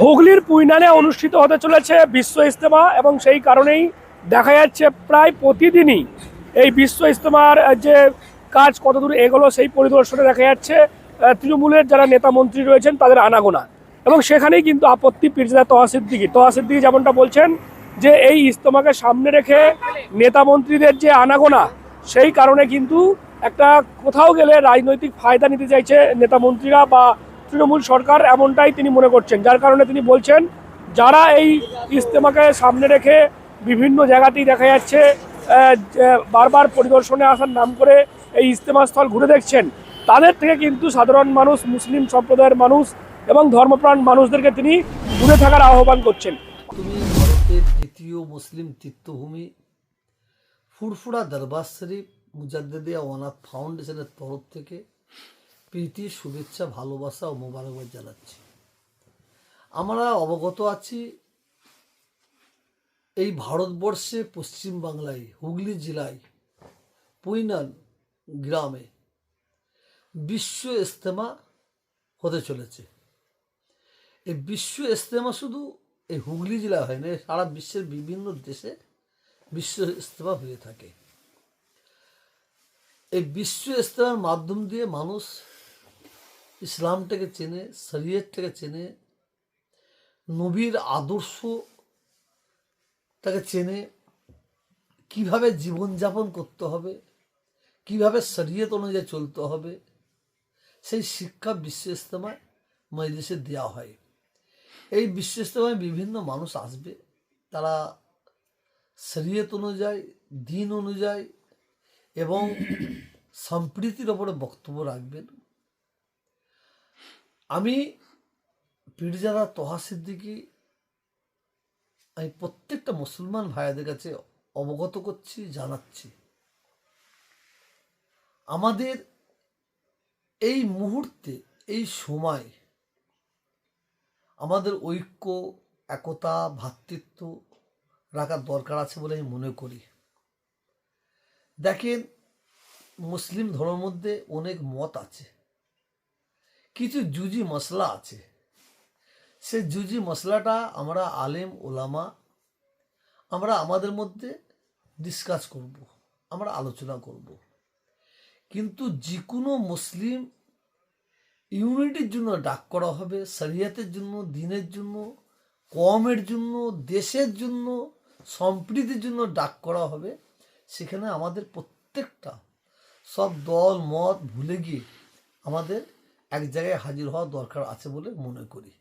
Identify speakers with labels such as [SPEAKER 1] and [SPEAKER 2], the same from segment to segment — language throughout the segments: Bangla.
[SPEAKER 1] হুগলির পুইনালে অনুষ্ঠিত হতে চলেছে বিশ্ব ইজতেমা এবং সেই কারণেই দেখা যাচ্ছে প্রায় প্রতিদিনই এই বিশ্ব ইজতেমার যে কাজ কতদূর এগোলো সেই পরিদর্শনে দেখা যাচ্ছে তৃণমূলের যারা নেতা মন্ত্রী রয়েছেন তাদের আনাগোনা। এবং সেখানেই কিন্তু আপত্তি পিরজা তহাসিদ্দিকি। তহাসিদ্দিকি যেমনটা বলছেন যে এই ইজতেমাকে সামনে রেখে নেতা মন্ত্রীদের যে আনাগোনা, সেই কারণে কিন্তু একটা কোথাও গেলে রাজনৈতিক ফায়দা নিতে চাইছে নেতা মন্ত্রীরা বা তৃণমূল সরকার এমনটাই তিনি মনে করছেন, যার কারণে তিনি বলছেন, যারা এই ইজতেমাকে সামনে রেখে বিভিন্ন জায়গাতেই দেখা যাচ্ছে বারবার পরিদর্শনে আসার নাম করে এই ইজতেমা স্থল ঘুরে দেখছেন, তাদের থেকে কিন্তু সাধারণ মানুষ, মুসলিম সম্প্রদায়ের মানুষ এবং ধর্মপ্রাণ মানুষদেরকে তিনি দূরে থাকার আহ্বান করছেন।
[SPEAKER 2] তুমি ভারতের দ্বিতীয় মুসলিম তীর্থভূমি ফুরফুরা দরবার শরীফ মুজাদ্দেদিয়া অনাথ ফাউন্ডেশনের তরফ থেকে প্রীতি, শুভেচ্ছা, ভালোবাসা ও মোবারকবাদ জানাচ্ছি। আমরা অবগত আছি, এই ভারতবর্ষে পশ্চিম বাংলায়, হুগলি জেলায় পুইনাল গ্রামে বিশ্ব ইস্তেমা হতে চলেছে। এই বিশ্ব ইস্তেমা শুধু এই হুগলি জেলা হয় না সারা বিশ্বের বিভিন্ন দেশে বিশ্ব ইস্তেমা হয়ে থাকে। এই বিশ্ব ইস্তেমার মাধ্যম দিয়ে মানুষ ইসলামটাকে চেনে, শরীয়তটাকে চেনে, নবীর আদর্শ তাকে চেনে, কীভাবে জীবনযাপন করতে হবে, কীভাবে শরীয়ত অনুযায়ী চলতে হবে, সেই শিক্ষা বিশ্ব ইস্তেমায় মজলিসে দেওয়া হয়। এই বিশ্ব ইস্তেমায় বিভিন্ন মানুষ আসবে। তারা শরীয়ত অনুযায়ী, দিন অনুযায়ী এবং সম্প্রীতির ওপরে বক্তব্য রাখবেন। আমি পীরজাদা তোহা সিদ্দিকি, আমি প্রত্যেকটা মুসলমান ভাইয়াদের কাছে অবগত করছি, জানাচ্ছি। আমাদের এই মুহূর্তে, এই সময় আমাদের ঐক্য, একতা ভ্রাতৃত্ব রাখার দরকার আছে বলে আমি মনে করি। দেখেন, মুসলিম ধর্মের মধ্যে অনেক মত আছে। কিছু জুজি মশলা আছে। সে জুজি মশলাটা আমরা আলেম, ওলামা, আমরা আমাদের মধ্যে ডিসকাস করব, আমরা আলোচনা করব। কিন্তু যে কোনো মুসলিম ইউনিটির জন্য ডাক করা হবে, শরিয়াতের জন্য, দিনের জন্য কমের জন্য, দেশের জন্য, সম্প্রীতির জন্য ডাক করা হবে, সেখানে আমাদের প্রত্যেকটা সব দল, মত ভুলে গিয়ে আমাদের এক জায়গায় হাজির হওয়া দরকার আছে বলে মনে করি।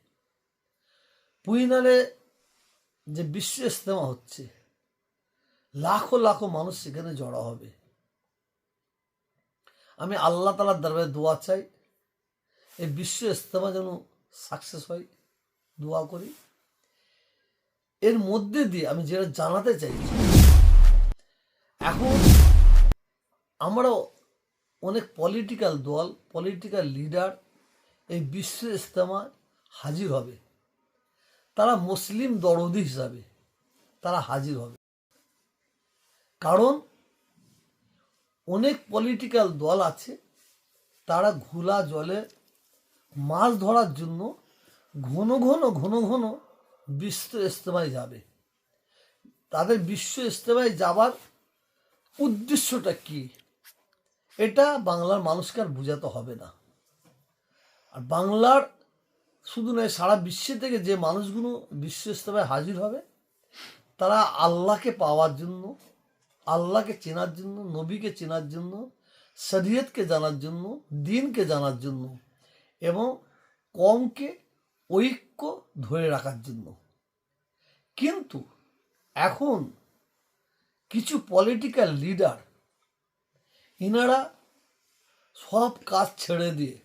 [SPEAKER 2] পুইনালে যে বিশ্ব ইস্তেমা হচ্ছে, লাখো লাখো মানুষ সেখানে জড়ো হবে। আমি আল্লাহ তালার দরবারে দোয়া চাই, এই বিশ্ব ইস্তেমা যেন সাকসেস হয়, দোয়া করি। এর মধ্যে দিয়ে আমি যেটা জানাতে চাইছি, এখন আমরা অনেক পলিটিক্যাল দল পলিটিক্যাল লিডার এই বিশ্ব ইস্তেমায় হাজির হবে। তারা মুসলিম দরদি হিসাবে তারা হাজির হবে। কারণ অনেক পলিটিক্যাল দল আছে, তারা ঘোলা জলে মাছ ধরার জন্য ঘন ঘন ঘন ঘন বিশ্ব ইস্তেমায় যাবে। তাদের বিশ্ব ইস্তেমায় যাবার উদ্দেশ্যটা কি? এটা বাংলার মানুষকে আর বোঝাতে হবে না। আর বাংলার শুধু নয়, সারা বিশ্বে থেকে যে মানুষগুলো বিশ্ব ইস্তেমায় হাজির হবে, তারা আল্লাহকে পাওয়ার জন্য, আল্লাহকে চেনার জন্য, নবীকে চেনার জন্য, শরীয়তকে জানার জন্য, দিনকে জানার জন্য এবং কমকে ঐক্য ধরে রাখার জন্য। কিন্তু এখন কিছু পলিটিক্যাল লিডার ইনারা সব কাজ ছেড়ে দিয়ে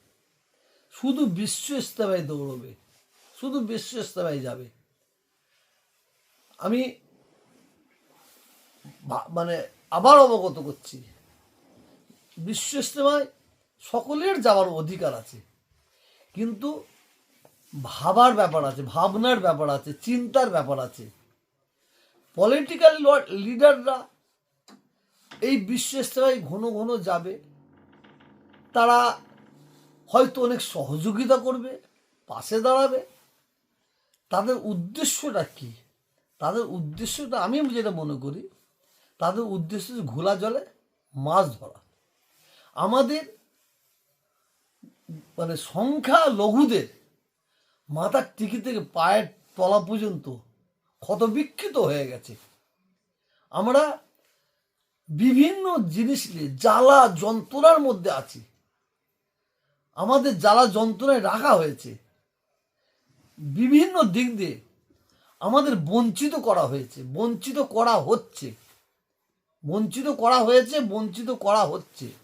[SPEAKER 2] শুধু বিশ্ব ইস্তেমায় দৌড়বে, শুধু বিশ্ব ইস্তেমায় যাবে। আমি মানে আবার অবগত করছি বিশ্ব ইস্তেমায় সকলের যাওয়ার অধিকার আছে, কিন্তু ভাবার ব্যাপার আছে, ভাবনার ব্যাপার আছে, চিন্তার ব্যাপার আছে। পলিটিক্যাল লিডাররা এই বিশ্ব ইস্তেমায় ঘন ঘন যাবে। তারা হয়তো অনেক সহযোগিতা করবে, পাশে দাঁড়াবে। তাদের উদ্দেশ্যটা কি? তাদের উদ্দেশ্যটা আমি যেটা মনে করি, তাদের উদ্দেশ্য ঘোলা জলে মাছ ধরা। আমাদের মানে সংখ্যা লঘুদের মাথার টিকি থেকে পায়ের তলা পর্যন্ত ক্ষতবিক্ষিত হয়ে গেছে। আমরা বিভিন্ন জিনিস নিয়ে জ্বালা যন্ত্রণার মধ্যে আছি। আমাদের জ্বালা যন্ত্রণায় রাখা হয়েছে। বিভিন্ন দিক দিয়ে আমাদের বঞ্চিত করা হয়েছে, বঞ্চিত করা হচ্ছে। বঞ্চিত করা হয়েছে, বঞ্চিত করা হচ্ছে।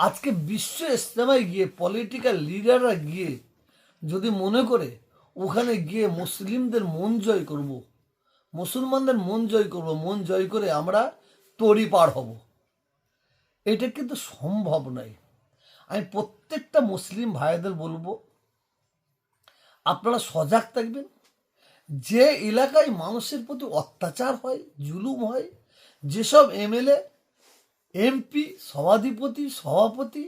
[SPEAKER 2] আজকে বিশ্ব ইস্তেমায় গিয়ে পলিটিক্যাল লিডাররা গিয়ে যদি মনে করে, ওখানে গিয়ে মুসলিমদের মন জয় করব, মুসলমানদের মন জয় করব, মন জয় করে আমরা তরি পার হব। এটা কিন্তু সম্ভব নয়। আমি প্রত্যেকটা মুসলিম ভাইদের বলব, আপনারা সজাগ থাকবেন। যে এলাকায় মানুষের প্রতি অত্যাচার হয়, জুলুম হয়, যেসব এমএলএ এমপি সভাধিপতি, সভাপতি,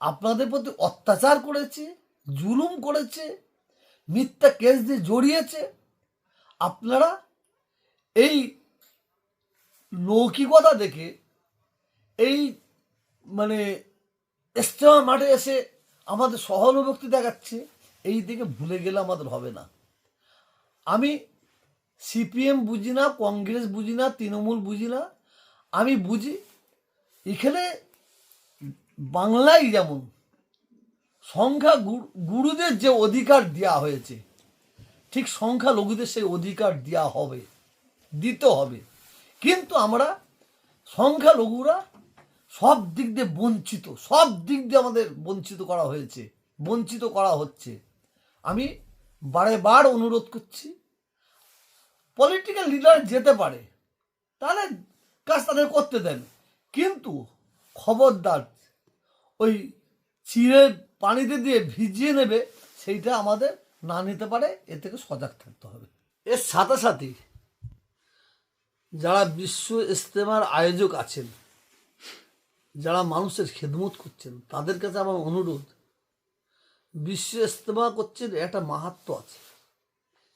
[SPEAKER 2] আপনাদের প্রতি অত্যাচার করেছে, জুলুম করেছে, মিথ্যা কেস দিয়ে জড়িয়েছে। আপনারা এই লৌকিকতা দেখে, এই মানে ইস্তেমা মাঠে এসে আমাদের সহানুভূতি দেখাচ্ছে, এই দিকে ভুলে গেলে আমাদের হবে না। আমি সিপিএম বুঝি না, কংগ্রেস বুঝি না, তৃণমূল বুঝি না, আমি বুঝি এখানে বাংলায় যেমন সংখ্যা গুরুদের যে অধিকার দেওয়া হয়েছে, ঠিক সংখ্যা লঘুদের সেই অধিকার দেওয়া হবে, দিতে হবে। কিন্তু আমরা সংখ্যালঘুরা সব দিক দিয়ে বঞ্চিত, সব দিক দিয়ে আমাদের বঞ্চিত করা হয়েছে, বঞ্চিত করা হচ্ছে। আমি বারে বার অনুরোধ করছি পলিটিক্যাল লিডার যেতে পারে, তাহলে কাজ তাদের করতে দেন। কিন্তু খবরদার, ওই চিড়ে পানিতে দিয়ে ভিজিয়ে নেবে, সেইটা আমাদের না নিতে পারে এ থেকে সজাগ থাকতে হবে। এর সাথে সাথে যারা বিশ্ব ইস্তেমার আয়োজক আছেন, যারা মানুষের খেদমত করছেন, তাদের কাছে আমার অনুরোধ, বিশ্ব ইস্তেমা করছেন একটা মাহাত্ম আছে,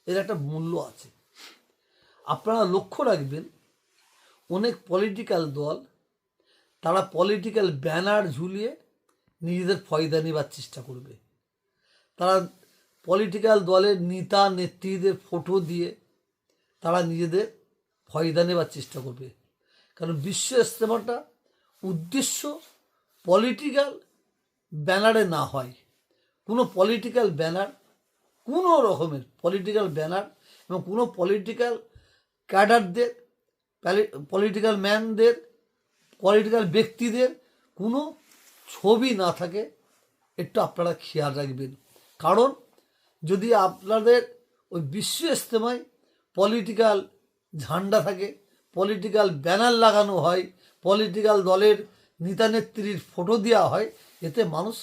[SPEAKER 2] এর একটা মূল্য আছে। আপনারা লক্ষ্য রাখবেন, অনেক পলিটিক্যাল দল তারা পলিটিক্যাল ব্যানার ঝুলিয়ে নিজেদের ফয়দা নেবার চেষ্টা করবে। তারা পলিটিক্যাল দলের নেতা, নেত্রীদের ফটো দিয়ে তারা নিজেদের ফয়দা নেবার চেষ্টা করবে। কারণ বিশ্ব ইস্তেমাটা উদ্দেশ্য পলিটিক্যাল ব্যানারে না হয়। কোনো পলিটিক্যাল ব্যানার কোনো রকমের পলিটিক্যাল ব্যানার এবং কোনো পলিটিক্যাল ক্যাডারদের পলিটিক্যাল ম্যানদের পলিটিক্যাল ব্যক্তিদের কোনো ছবি না থাকে, একটু আপনারা খেয়াল রাখবেন। কারণ যদি আপনাদের ওই বিশ্ব ইস্তেমায় পলিটিক্যাল ঝান্ডা থাকে, পলিটিক্যাল ব্যানার লাগানো হয়, পলিটিক্যাল দলের নেতা নেত্রীর ফটো দেওয়া হয়, এতে মানুষ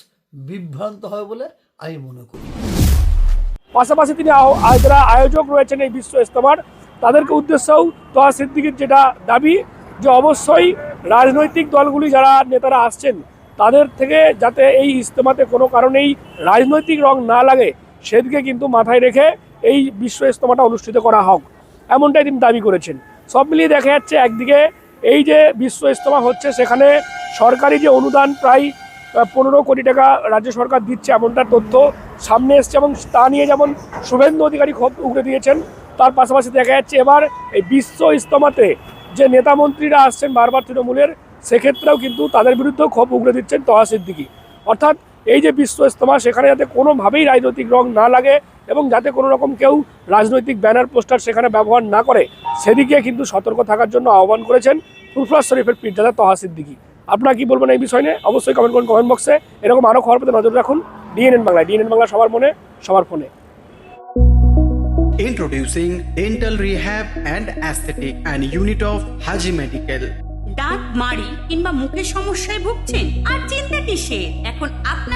[SPEAKER 2] বিভ্রান্ত হয় বলে আমি মনে করি।
[SPEAKER 1] পাশাপাশি তিনি যারা আয়োজক রয়েছেন এই বিশ্ব ইস্তেমার তাদেরকে উদ্দেশ্যেও তোহা সিদ্দিকির যেটা দাবি যে অবশ্যই রাজনৈতিক দলগুলি যারা নেতারা আসছেন, তাদের থেকে যাতে এই ইস্তেমাতে কোনো কারণেই রাজনৈতিক রং না লাগে, সেদিকে কিন্তু মাথায় রেখে এই বিশ্ব ইস্তেমাটা অনুষ্ঠিত করা হোক, এমনটাই তিনি দাবি করেছেন। সব মিলিয়ে দেখা যাচ্ছে একদিকে এই যে বিশ্ব ইস্তেমা হচ্ছে, সেখানে সরকারি যে অনুদান প্রায় পনেরো কোটি টাকা রাজ্য সরকার দিচ্ছে এমনটা তথ্য সামনে এসছে এবং তা নিয়ে যেমন শুভেন্দু অধিকারী ক্ষোভ উগড়ে দিয়েছেন, তার পাশাপাশি দেখা যাচ্ছে এবার এই বিশ্ব ইস্তমাতে যে নেতা মন্ত্রীরা আসছেন বারবার তৃণমূলের, সেক্ষেত্রেও কিন্তু তাদের বিরুদ্ধেও ক্ষোভ উগড়ে দিচ্ছেন তহা সিদ্দিকি। অর্থাৎ এই যে বিশ্ব ইস্তমা সেখানে যাতে কোনোভাবেই রাজনৈতিক রং না লাগে এবং যাতে কোনো রকম কেউ রাজনৈতিক ব্যানার, পোস্টার সেখানে ব্যবহার না করে, সেদিকে কিন্তু সতর্ক থাকার জন্য আহ্বান করেছেন ফুরফুরাজ শরীফের পীরজাদা তহা সিদ্দিকি। আপনারা কি বলবেন এই বিষয় নিয়ে? অবশ্যই কমেন্ট করুন কমেন্ট বক্সে এরকম আরও খবর পেতে নজর রাখুন। ডিএনএন বাংলায় ডিএনএন বাংলা সবার মনে, সবার ফোনে।
[SPEAKER 3] Introducing Dental Rehab and Aesthetic and Unit of Haji Medical.
[SPEAKER 4] দাঁত মাড়ি কিংবা মুখের সমস্যায় ভুগছেন আর চিন্তা কিসের এখন আপনার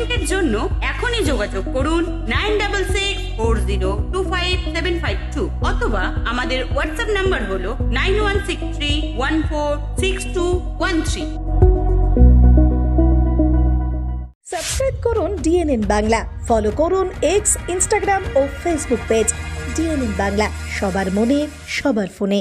[SPEAKER 4] অ্যাপয়েন্টমেন্টের জন্য এখনই যোগাযোগ করুন nine double six four zero two five seven five two অথবা আমাদের হোয়াটসঅ্যাপ নাম্বার হলো nine one six three one four six two one three.
[SPEAKER 5] Subscribe করুন ডিএনএন বাংলা। ফলো করুন এক্স ইনস্টাগ্রাম ও ফেসবুক পেজ ডিএনএন বাংলা। সবার মনে, সবার ফোনে।